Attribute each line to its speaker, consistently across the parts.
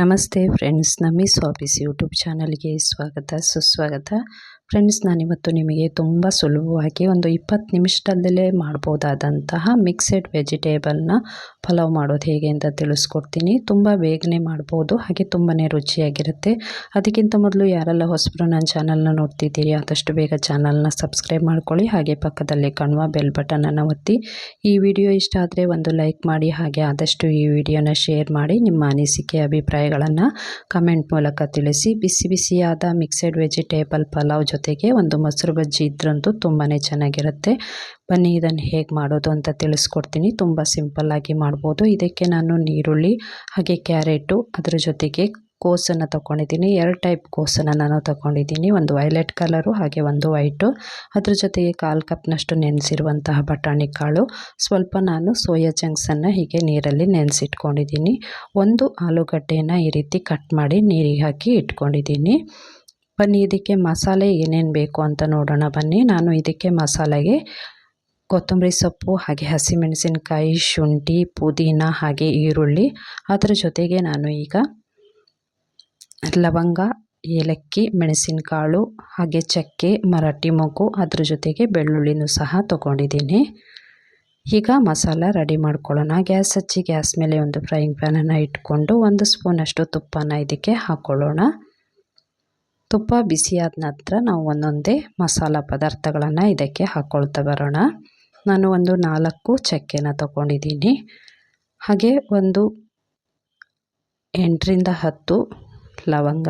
Speaker 1: ನಮಸ್ತೆ ಫ್ರೆಂಡ್ಸ್ ನಮ್ಮಿ ಸ್ವಾಫೀಸ್ ಯೂಟ್ಯೂಬ್ ಚಾನಲ್ಗೆ ಸ್ವಾಗತ ಸುಸ್ವಾಗತ. ಫ್ರೆಂಡ್ಸ್ ನಾನಿವತ್ತು ನಿಮಗೆ ತುಂಬ ಸುಲಭವಾಗಿ ಒಂದು ಇಪ್ಪತ್ತು ನಿಮಿಷದಲ್ಲೇ ಮಾಡ್ಬೋದಾದಂತಹ ಮಿಕ್ಸೆಡ್ ವೆಜಿಟೇಬಲ್ನ ಪಲಾವ್ ಮಾಡೋದು ಹೇಗೆ ಅಂತ ತಿಳಿಸ್ಕೊಡ್ತೀನಿ. ತುಂಬ ಬೇಗನೆ ಮಾಡ್ಬೋದು, ಹಾಗೆ ತುಂಬಾ ರುಚಿಯಾಗಿರುತ್ತೆ. ಅದಕ್ಕಿಂತ ಮೊದಲು ಯಾರೆಲ್ಲ ಹೊಸಬರು ನನ್ನ ಚಾನಲ್ನ ನೋಡ್ತಿದ್ದೀರಿ, ಆದಷ್ಟು ಬೇಗ ಚಾನಲ್ನ ಸಬ್ಸ್ಕ್ರೈಬ್ ಮಾಡ್ಕೊಳ್ಳಿ. ಹಾಗೆ ಪಕ್ಕದಲ್ಲಿ ಕಾಣುವ ಬೆಲ್ ಬಟನನ್ನು ಒತ್ತಿ. ಈ ವಿಡಿಯೋ ಇಷ್ಟ ಆದರೆ ಒಂದು ಲೈಕ್ ಮಾಡಿ, ಹಾಗೆ ಆದಷ್ಟು ಈ ವಿಡಿಯೋನ ಶೇರ್ ಮಾಡಿ, ನಿಮ್ಮ ಅನಿಸಿಕೆ, ಅಭಿಪ್ರಾಯಗಳನ್ನು ಕಮೆಂಟ್ ಮೂಲಕ ತಿಳಿಸಿ. ಬಿಸಿ ಬಿಸಿಯಾದ ಮಿಕ್ಸೆಡ್ ವೆಜಿಟೇಬಲ್ ಪಲಾವ್ ಜೊತೆಗೆ ಒಂದು ಮೊಸರು ಬಜ್ಜಿ ಇದ್ರಂತೂ ತುಂಬಾ ಚೆನ್ನಾಗಿರುತ್ತೆ. ಬನ್ನಿ ಇದನ್ನು ಹೇಗೆ ಮಾಡೋದು ಅಂತ ತಿಳಿಸ್ಕೊಡ್ತೀನಿ. ತುಂಬ ಸಿಂಪಲ್ಲಾಗಿ ಮಾಡ್ಬೋದು. ಇದಕ್ಕೆ ನಾನು ನೀರುಳ್ಳಿ ಹಾಗೆ ಕ್ಯಾರೆಟು, ಅದರ ಜೊತೆಗೆ ಕೋಸನ್ನು ತೊಗೊಂಡಿದ್ದೀನಿ ಎರಡು ಟೈಪ್ ಕೋಸನ್ನು ನಾನು ತೊಗೊಂಡಿದ್ದೀನಿ ಒಂದು ವೈಲೆಟ್ ಕಲರು, ಹಾಗೆ ಒಂದು ವೈಟು. ಅದ್ರ ಜೊತೆಗೆ ಕಾಲು ಕಪ್ನಷ್ಟು ನೆನೆಸಿರುವಂತಹ ಬಟಾಣಿ ಕಾಳು. ಸ್ವಲ್ಪ ನಾನು ಸೋಯಾ ಚಂಕ್ಸನ್ನು ಹೀಗೆ ನೀರಲ್ಲಿ ನೆನೆಸಿಟ್ಕೊಂಡಿದ್ದೀನಿ. ಒಂದು ಆಲೂಗಡ್ಡೆಯನ್ನು ಈ ರೀತಿ ಕಟ್ ಮಾಡಿ ನೀರಿಗೆ ಹಾಕಿ ಇಟ್ಕೊಂಡಿದ್ದೀನಿ. ಬನ್ನಿ, ಇದಕ್ಕೆ ಮಸಾಲೆ ಏನೇನು ಬೇಕು ಅಂತ ನೋಡೋಣ ಬನ್ನಿ. ನಾನು ಇದಕ್ಕೆ ಮಸಾಲೆಗೆ ಕೊತ್ತಂಬರಿ ಸೊಪ್ಪು, ಹಾಗೆ ಹಸಿಮೆಣಸಿನಕಾಯಿ, ಶುಂಠಿ, ಪುದೀನ, ಹಾಗೆ ಈರುಳ್ಳಿ. ಅದರ ಜೊತೆಗೆ ನಾನು ಈಗ ಲವಂಗ, ಏಲಕ್ಕಿ, ಮೆಣಸಿನಕಾಳು, ಹಾಗೆ ಚಕ್ಕೆ, ಮರಾಠಿ ಮೊಗ್ಗು, ಅದ್ರ ಜೊತೆಗೆ ಬೆಳ್ಳುಳ್ಳಿನೂ ಸಹ ತೊಗೊಂಡಿದ್ದೀನಿ. ಈಗ ಮಸಾಲ ರೆಡಿ ಮಾಡ್ಕೊಳ್ಳೋಣ. ಗ್ಯಾಸ್ ಹಚ್ಚಿ, ಗ್ಯಾಸ್ ಮೇಲೆ ಒಂದು ಫ್ರೈಯಿಂಗ್ ಪ್ಯಾನನ್ನು ಇಟ್ಕೊಂಡು ಒಂದು ಸ್ಪೂನಷ್ಟು ತುಪ್ಪನ ಇದಕ್ಕೆ ಹಾಕ್ಕೊಳ್ಳೋಣ ತುಪ್ಪ ಬಿಸಿಯಾದ ನಂತರ ನಾವು ಒಂದೊಂದೇ ಮಸಾಲ ಪದಾರ್ಥಗಳನ್ನು ಇದಕ್ಕೆ ಹಾಕ್ಕೊಳ್ತಾ ಬರೋಣ. ನಾನು ಒಂದು ನಾಲ್ಕು ಚಕ್ಕೆನ ತಗೊಂಡಿದ್ದೀನಿ. ಹಾಗೆ ಒಂದು ಎಂಟರಿಂದ ಹತ್ತು ಲವಂಗ,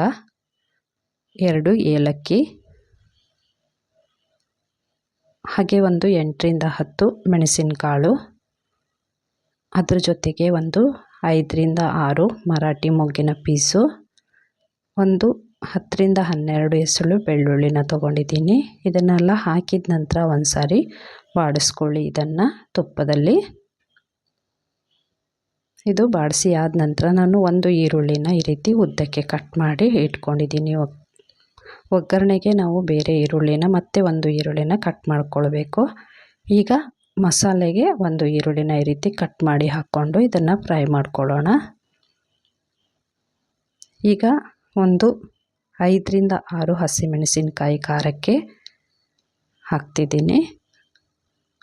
Speaker 1: ಎರಡು ಏಲಕ್ಕಿ, ಹಾಗೆ ಒಂದು ಎಂಟರಿಂದ ಹತ್ತು ಮೆಣಸಿನಕಾಳು, ಅದ್ರ ಜೊತೆಗೆ ಒಂದು ಐದರಿಂದ ಆರು ಮರಾಠಿ ಮೊಗ್ಗಿನ ಪೀಸು, ಒಂದು ಹತ್ತರಿಂದ ಹನ್ನೆರಡು ಎಸಳು ಬೆಳ್ಳುಳ್ಳಿನ ತೊಗೊಂಡಿದ್ದೀನಿ. ಇದನ್ನೆಲ್ಲ ಹಾಕಿದ ನಂತರ ಒಂದು ಸಾರಿ ಬಾಡಿಸ್ಕೊಳ್ಳಿ. ಇದನ್ನು ತುಪ್ಪದಲ್ಲಿ. ಇದು ಬಾಡಿಸಿ ಆದ ನಂತರ ನಾನು ಒಂದು ಈರುಳ್ಳಿನ ಈ ರೀತಿ ಉದ್ದಕ್ಕೆ ಕಟ್ ಮಾಡಿ ಇಟ್ಕೊಂಡಿದ್ದೀನಿ. ಒಗ್ಗರಣೆಗೆ ನಾವು ಬೇರೆ ಈರುಳ್ಳಿನ ಮತ್ತೆ ಒಂದು ಈರುಳ್ಳಿನ ಕಟ್ ಮಾಡ್ಕೊಳ್ಬೇಕು. ಈಗ ಮಸಾಲೆಗೆ ಒಂದು ಈರುಳ್ಳಿನ ಈ ರೀತಿ ಕಟ್ ಮಾಡಿ ಹಾಕ್ಕೊಂಡು ಇದನ್ನು ಫ್ರೈ ಮಾಡ್ಕೊಳ್ಳೋಣ. ಈಗ ಒಂದು ಐದರಿಂದ ಆರು ಹಸಿಮೆಣಸಿನಕಾಯಿ ಖಾರಕ್ಕೆ ಹಾಕ್ತಿದ್ದೀನಿ.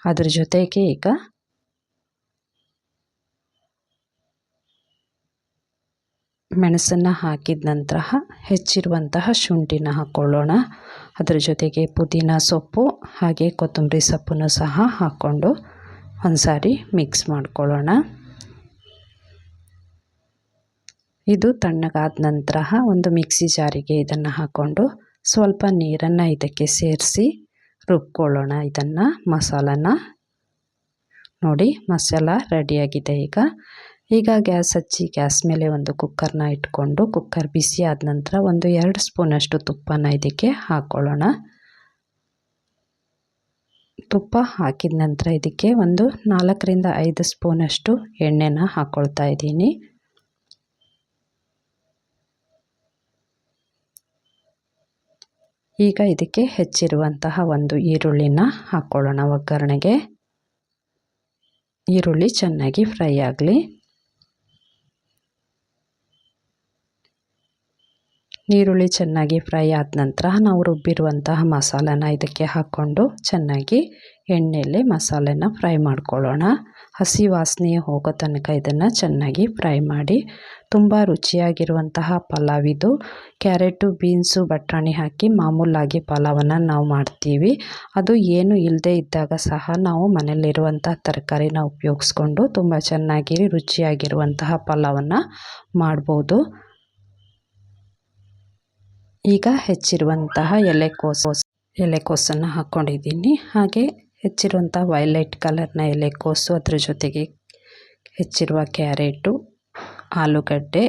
Speaker 1: ಅದ್ರ ಜೊತೆಗೆ ಈಗ ಮೆಣಸನ್ನು ಹಾಕಿದ ನಂತರ ಹೆಚ್ಚಿರುವಂತಹ ಶುಂಠಿನ ಹಾಕ್ಕೊಳ್ಳೋಣ ಅದರ ಜೊತೆಗೆ ಪುದೀನ ಸೊಪ್ಪು ಹಾಗೆ ಕೊತ್ತಂಬರಿ ಸೊಪ್ಪನ್ನು ಸಹ ಹಾಕ್ಕೊಂಡು ಒಂದು ಸಾರಿ ಮಿಕ್ಸ್ ಮಾಡ್ಕೊಳ್ಳೋಣ. ಇದು ತಣ್ಣಗಾದ ನಂತರ ಒಂದು ಮಿಕ್ಸಿ ಜಾರಿಗೆ ಇದನ್ನು ಹಾಕ್ಕೊಂಡು ಸ್ವಲ್ಪ ನೀರನ್ನು ಇದಕ್ಕೆ ಸೇರಿಸಿ ರುಬ್ಕೊಳ್ಳೋಣ. ಇದನ್ನು ಮಸಾಲನ ನೋಡಿ, ಮಸಾಲ ರೆಡಿಯಾಗಿದೆ ಈಗ. ಈಗ ಗ್ಯಾಸ್ ಹಚ್ಚಿ ಗ್ಯಾಸ್ ಮೇಲೆ ಒಂದು ಕುಕ್ಕರ್ನ ಇಟ್ಕೊಂಡು ಕುಕ್ಕರ್ ಬಿಸಿ ಆದ ನಂತರ ಒಂದು ಎರಡು ಸ್ಪೂನಷ್ಟು ತುಪ್ಪನ ಇದಕ್ಕೆ ಹಾಕ್ಕೊಳ್ಳೋಣ ತುಪ್ಪ ಹಾಕಿದ ನಂತರ ಇದಕ್ಕೆ ಒಂದು ನಾಲ್ಕರಿಂದ ಐದು ಸ್ಪೂನಷ್ಟು ಎಣ್ಣೆನ ಹಾಕ್ಕೊಳ್ತಾ ಇದ್ದೀನಿ. ಈಗ ಇದಕ್ಕೆ ಹೆಚ್ಚಿರುವಂತಹ ಒಂದು ಈರುಳ್ಳಿನ ಹಾಕ್ಕೊಳ್ಳೋಣ ಒಗ್ಗರಣೆಗೆ. ಈರುಳ್ಳಿ ಚೆನ್ನಾಗಿ ಫ್ರೈ ಆಗಲಿ. ಈರುಳ್ಳಿ ಚೆನ್ನಾಗಿ ಫ್ರೈ ಆದ ನಂತರ ನಾವು ರುಬ್ಬಿರುವಂತಹ ಮಸಾಲೆನ ಇದಕ್ಕೆ ಹಾಕ್ಕೊಂಡು ಚೆನ್ನಾಗಿ ಎಣ್ಣೆಯಲ್ಲಿ ಮಸಾಲೆನ ಫ್ರೈ ಮಾಡ್ಕೊಳ್ಳೋಣ. ಹಸಿ ವಾಸನೆ ಹೋಗೋ ತನಕ ಇದನ್ನು ಚೆನ್ನಾಗಿ ಫ್ರೈ ಮಾಡಿ. ತುಂಬ ರುಚಿಯಾಗಿರುವಂತಹ ಪಲಾವ್ ಇದು. ಕ್ಯಾರೆಟು, ಬೀನ್ಸು, ಬಟಾಣಿ ಹಾಕಿ ಮಾಮೂಲಾಗಿ ಪಲಾವನ್ನು ನಾವು ಮಾಡ್ತೀವಿ. ಅದು ಏನು ಇಲ್ಲದೆ ಇದ್ದಾಗ ಸಹ ನಾವು ಮನೆಯಲ್ಲಿರುವಂತಹ ತರಕಾರಿನ ಉಪಯೋಗಿಸ್ಕೊಂಡು ತುಂಬ ಚೆನ್ನಾಗಿ ರುಚಿಯಾಗಿರುವಂತಹ ಪಲಾವನ್ನು ಮಾಡ್ಬೋದು. ಈಗ ಹೆಚ್ಚಿರುವಂತಹ ಎಲೆಕೋಸು ಎಲೆಕೋಸನ್ನು ಹಾಕ್ಕೊಂಡಿದ್ದೀನಿ ಹಾಗೆ ಹೆಚ್ಚಿರುವಂಥ ವೈಲೆಟ್ ಕಲರ್ನ ಎಲೆಕೋಸು ಅದ್ರ ಜೊತೆಗೆ ಹೆಚ್ಚಿರುವ ಕ್ಯಾರೆಟು, ಆಲೂಗಡ್ಡೆ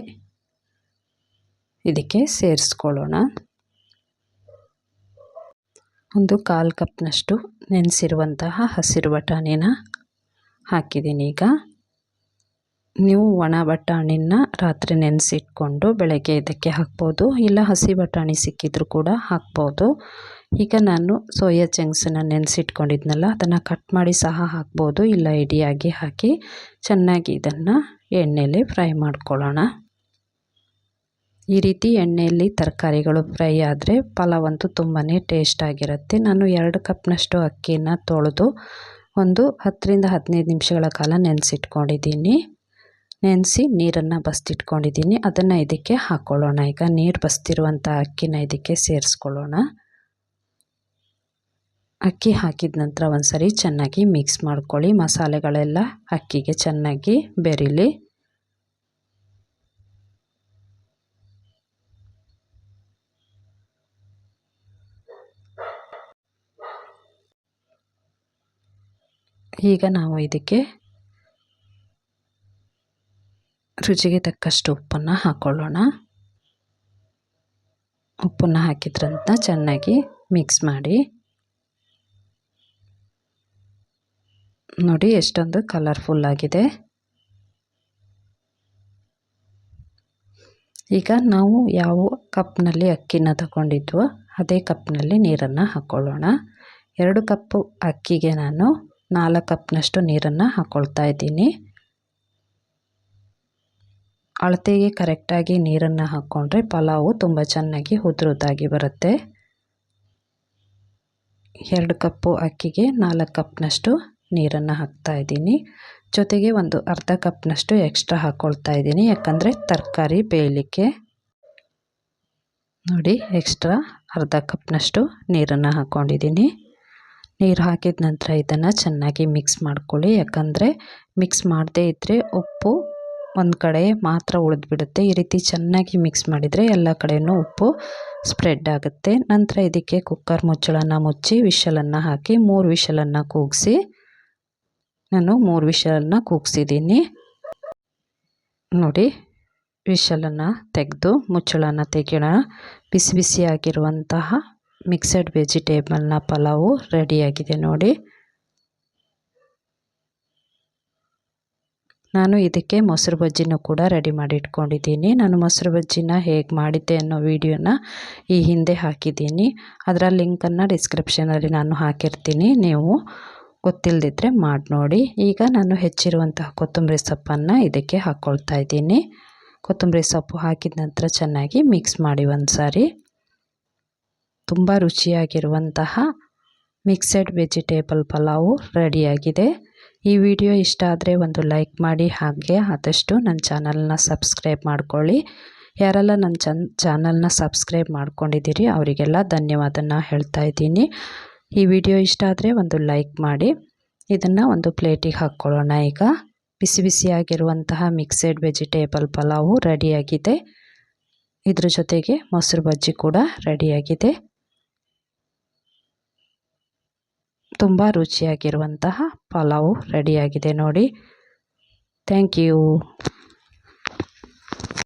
Speaker 1: ಇದಕ್ಕೆ ಸೇರಿಸ್ಕೊಳ್ಳೋಣ. ಒಂದು ಕಾಲು ಕಪ್ನಷ್ಟು ನೆನೆಸಿರುವಂತಹ ಹಸಿರು ಬಟಾಣಿನ ಹಾಕಿದ್ದೀನಿ ಈಗ. ನೀವು ಒಣ ಬಟಾಣಿನ ರಾತ್ರಿ ನೆನೆಸಿಟ್ಕೊಂಡು ಬೆಳಗ್ಗೆ ಇದಕ್ಕೆ ಹಾಕ್ಬೋದು, ಇಲ್ಲ ಹಸಿ ಬಟಾಣಿ ಸಿಕ್ಕಿದ್ರು ಕೂಡ ಹಾಕ್ಬೋದು. ಈಗ ನಾನು ಸೋಯಾ ಚಂಕ್ಸನ್ನು ನೆನೆಸಿಟ್ಕೊಂಡಿದ್ನಲ್ಲ, ಅದನ್ನು ಕಟ್ ಮಾಡಿ ಸಹ ಹಾಕ್ಬೋದು, ಇಲ್ಲ ಇಡಿಯಾಗಿ ಹಾಕಿ ಚೆನ್ನಾಗಿ ಇದನ್ನು ಎಣ್ಣೆಯಲ್ಲಿ ಫ್ರೈ ಮಾಡ್ಕೊಳ್ಳೋಣ. ಈ ರೀತಿ ಎಣ್ಣೆಯಲ್ಲಿ ತರಕಾರಿಗಳು ಫ್ರೈ ಆದರೆ ಪಲಾವ್ ಅಂತೂ ತುಂಬಾ ಟೇಸ್ಟ್ ಆಗಿರುತ್ತೆ. ನಾನು ಎರಡು ಕಪ್ನಷ್ಟು ಅಕ್ಕಿನ ತೊಳೆದು ಒಂದು ಹತ್ತರಿಂದ ಹದಿನೈದು ನಿಮಿಷಗಳ ಕಾಲ ನೆನೆಸಿಟ್ಕೊಂಡಿದ್ದೀನಿ. ನೆನೆಸಿ ನೀರನ್ನು ಬಸ್ತಿಟ್ಕೊಂಡಿದ್ದೀನಿ. ಅದನ್ನು ಇದಕ್ಕೆ ಹಾಕ್ಕೊಳ್ಳೋಣ ಈಗ ನೀರು ಬಸ್ತಿರುವಂಥ ಅಕ್ಕಿನ ಇದಕ್ಕೆ ಸೇರಿಸ್ಕೊಳ್ಳೋಣ. ಅಕ್ಕಿ ಹಾಕಿದ ನಂತರ ಒಂದು ಸರಿ ಚೆನ್ನಾಗಿ ಮಿಕ್ಸ್ ಮಾಡ್ಕೊಳ್ಳಿ. ಮಸಾಲೆಗಳೆಲ್ಲ ಅಕ್ಕಿಗೆ ಚೆನ್ನಾಗಿ ಬೆರೀಲಿ. ಈಗ ನಾವು ಇದಕ್ಕೆ ರುಚಿಗೆ ತಕ್ಕಷ್ಟು ಉಪ್ಪನ್ನು ಹಾಕ್ಕೊಳ್ಳೋಣ ಉಪ್ಪನ್ನು ಹಾಕಿದ್ರಂತ ಚೆನ್ನಾಗಿ ಮಿಕ್ಸ್ ಮಾಡಿ. ನೋಡಿ ಎಷ್ಟೊಂದು ಕಲರ್ಫುಲ್ ಆಗಿದೆ. ಈಗ ನಾವು ಯಾವ ಕಪ್ನಲ್ಲಿ ಅಕ್ಕಿನ ತಗೊಂಡಿದ್ವೋ ಅದೇ ಕಪ್ನಲ್ಲಿ ನೀರನ್ನು ಹಾಕ್ಕೊಳ್ಳೋಣ ಎರಡು ಕಪ್ಪು ಅಕ್ಕಿಗೆ ನಾನು ನಾಲ್ಕು ಕಪ್ನಷ್ಟು ನೀರನ್ನು ಹಾಕ್ಕೊಳ್ತಾ ಇದ್ದೀನಿ. ಅಳತೆಗೆ ಕರೆಕ್ಟಾಗಿ ನೀರನ್ನು ಹಾಕ್ಕೊಂಡ್ರೆ ಪಲಾವು ತುಂಬ ಚೆನ್ನಾಗಿ ಉದುರುದಾಗಿ ಬರುತ್ತೆ. ಎರಡು ಕಪ್ಪು ಅಕ್ಕಿಗೆ ನಾಲ್ಕು ಕಪ್ನಷ್ಟು ನೀರನ್ನು ಹಾಕ್ತಾ ಇದ್ದೀನಿ. ಜೊತೆಗೆ ಒಂದು ಅರ್ಧ ಕಪ್ನಷ್ಟು ಎಕ್ಸ್ಟ್ರಾ ಹಾಕ್ಕೊಳ್ತಾ ಇದ್ದೀನಿ, ಯಾಕಂದರೆ ತರಕಾರಿ ಬೇಯಲಿಕ್ಕೆ. ನೋಡಿ ಎಕ್ಸ್ಟ್ರಾ ಅರ್ಧ ಕಪ್ನಷ್ಟು ನೀರನ್ನು ಹಾಕ್ಕೊಂಡಿದ್ದೀನಿ ನೀರು ಹಾಕಿದ ನಂತರ ಇದನ್ನು ಚೆನ್ನಾಗಿ ಮಿಕ್ಸ್ ಮಾಡ್ಕೊಳ್ಳಿ, ಯಾಕಂದರೆ ಮಿಕ್ಸ್ ಮಾಡದೇ ಇದ್ದರೆ ಉಪ್ಪು ಒಂದು ಕಡೆ ಮಾತ್ರ ಉಳಿದ್ಬಿಡುತ್ತೆ. ಈ ರೀತಿ ಚೆನ್ನಾಗಿ ಮಿಕ್ಸ್ ಮಾಡಿದರೆ ಎಲ್ಲ ಕಡೆಯೂ ಉಪ್ಪು ಸ್ಪ್ರೆಡ್ ಆಗುತ್ತೆ. ನಂತರ ಇದಕ್ಕೆ ಕುಕ್ಕರ್ ಮುಚ್ಚಳನ್ನು ಮುಚ್ಚಿ, ವಿಷಲನ್ನು ಹಾಕಿ, ಮೂರು ವಿಷಲನ್ನು ಕೂಗಿಸಿ, ನಾನು ಮೂರು ವಿಷಲನ್ನು ಕೂಗಿಸಿದ್ದೀನಿ. ನೋಡಿ, ವಿಷಲನ್ನು ತೆಗೆದು ಮುಚ್ಚಳನ ತೆಗೆಯೋಣ. ಬಿಸಿ ಬಿಸಿಯಾಗಿರುವಂತಹ ಮಿಕ್ಸಡ್ ವೆಜಿಟೇಬಲ್ನ ಪಲಾವು ರೆಡಿಯಾಗಿದೆ ನೋಡಿ. ನಾನು ಇದಕ್ಕೆ ಮೊಸರು ಬಜ್ಜಿನೂ ಕೂಡ ರೆಡಿ ಮಾಡಿ ಇಟ್ಕೊಂಡಿದ್ದೀನಿ ನಾನು ಮೊಸರು ಬಜ್ಜಿನ ಹೇಗೆ ಮಾಡಿದ್ದೆ ಅನ್ನೋ ವಿಡಿಯೋನ ಈ ಹಿಂದೆ ಹಾಕಿದ್ದೀನಿ. ಅದರ ಲಿಂಕನ್ನು ಡಿಸ್ಕ್ರಿಪ್ಷನಲ್ಲಿ ನಾನು ಹಾಕಿರ್ತೀನಿ. ನೀವು ಗೊತ್ತಿಲ್ಲದಿದ್ದರೆ ಮಾಡಿ ನೋಡಿ. ಈಗ ನಾನು ಹೆಚ್ಚಿರುವಂತಹ ಕೊತ್ತಂಬರಿ ಸೊಪ್ಪನ್ನು ಇದಕ್ಕೆ ಹಾಕ್ಕೊಳ್ತಾ ಇದ್ದೀನಿ. ಕೊತ್ತಂಬರಿ ಸೊಪ್ಪು ಹಾಕಿದ ನಂತರ ಚೆನ್ನಾಗಿ ಮಿಕ್ಸ್ ಮಾಡಿ ಒಂದು ಸಾರಿ ತುಂಬ ರುಚಿಯಾಗಿರುವಂತಹ ಮಿಕ್ಸೆಡ್ ವೆಜಿಟೇಬಲ್ ಪಲಾವು ರೆಡಿಯಾಗಿದೆ. ಈ ವಿಡಿಯೋ ಇಷ್ಟ ಆದರೆ ಒಂದು ಲೈಕ್ ಮಾಡಿ ಹಾಗೆ ಆದಷ್ಟು ನನ್ನ ಚಾನಲ್ನ ಸಬ್ಸ್ಕ್ರೈಬ್ ಮಾಡ್ಕೊಳ್ಳಿ. ಯಾರೆಲ್ಲ ನನ್ನ ಚನ್, ಚಾನಲ್ನ ಸಬ್ಸ್ಕ್ರೈಬ್ ಮಾಡ್ಕೊಂಡಿದ್ದೀರಿ ಅವರಿಗೆಲ್ಲ ಧನ್ಯವಾದನ ಹೇಳ್ತಾ ಇದ್ದೀನಿ. ಈ ವಿಡಿಯೋ ಇಷ್ಟ ಆದರೆ ಒಂದು ಲೈಕ್ ಮಾಡಿ. ಇದನ್ನು ಒಂದು ಪ್ಲೇಟಿಗೆ ಹಾಕ್ಕೊಳ್ಳೋಣ ಈಗ. ಬಿಸಿ ಬಿಸಿಯಾಗಿರುವಂತಹ ಮಿಕ್ಸೆಡ್ ವೆಜಿಟೇಬಲ್ ಪಲಾವು ರೆಡಿಯಾಗಿದೆ. ಇದ್ರ ಜೊತೆಗೆ ಮೊಸರು ಬಜ್ಜಿ ಕೂಡ ರೆಡಿಯಾಗಿದೆ. ತುಂಬ ರುಚಿಯಾಗಿರುವಂತಹ ಪಲಾವು ರೆಡಿಯಾಗಿದೆ ನೋಡಿ. Thank you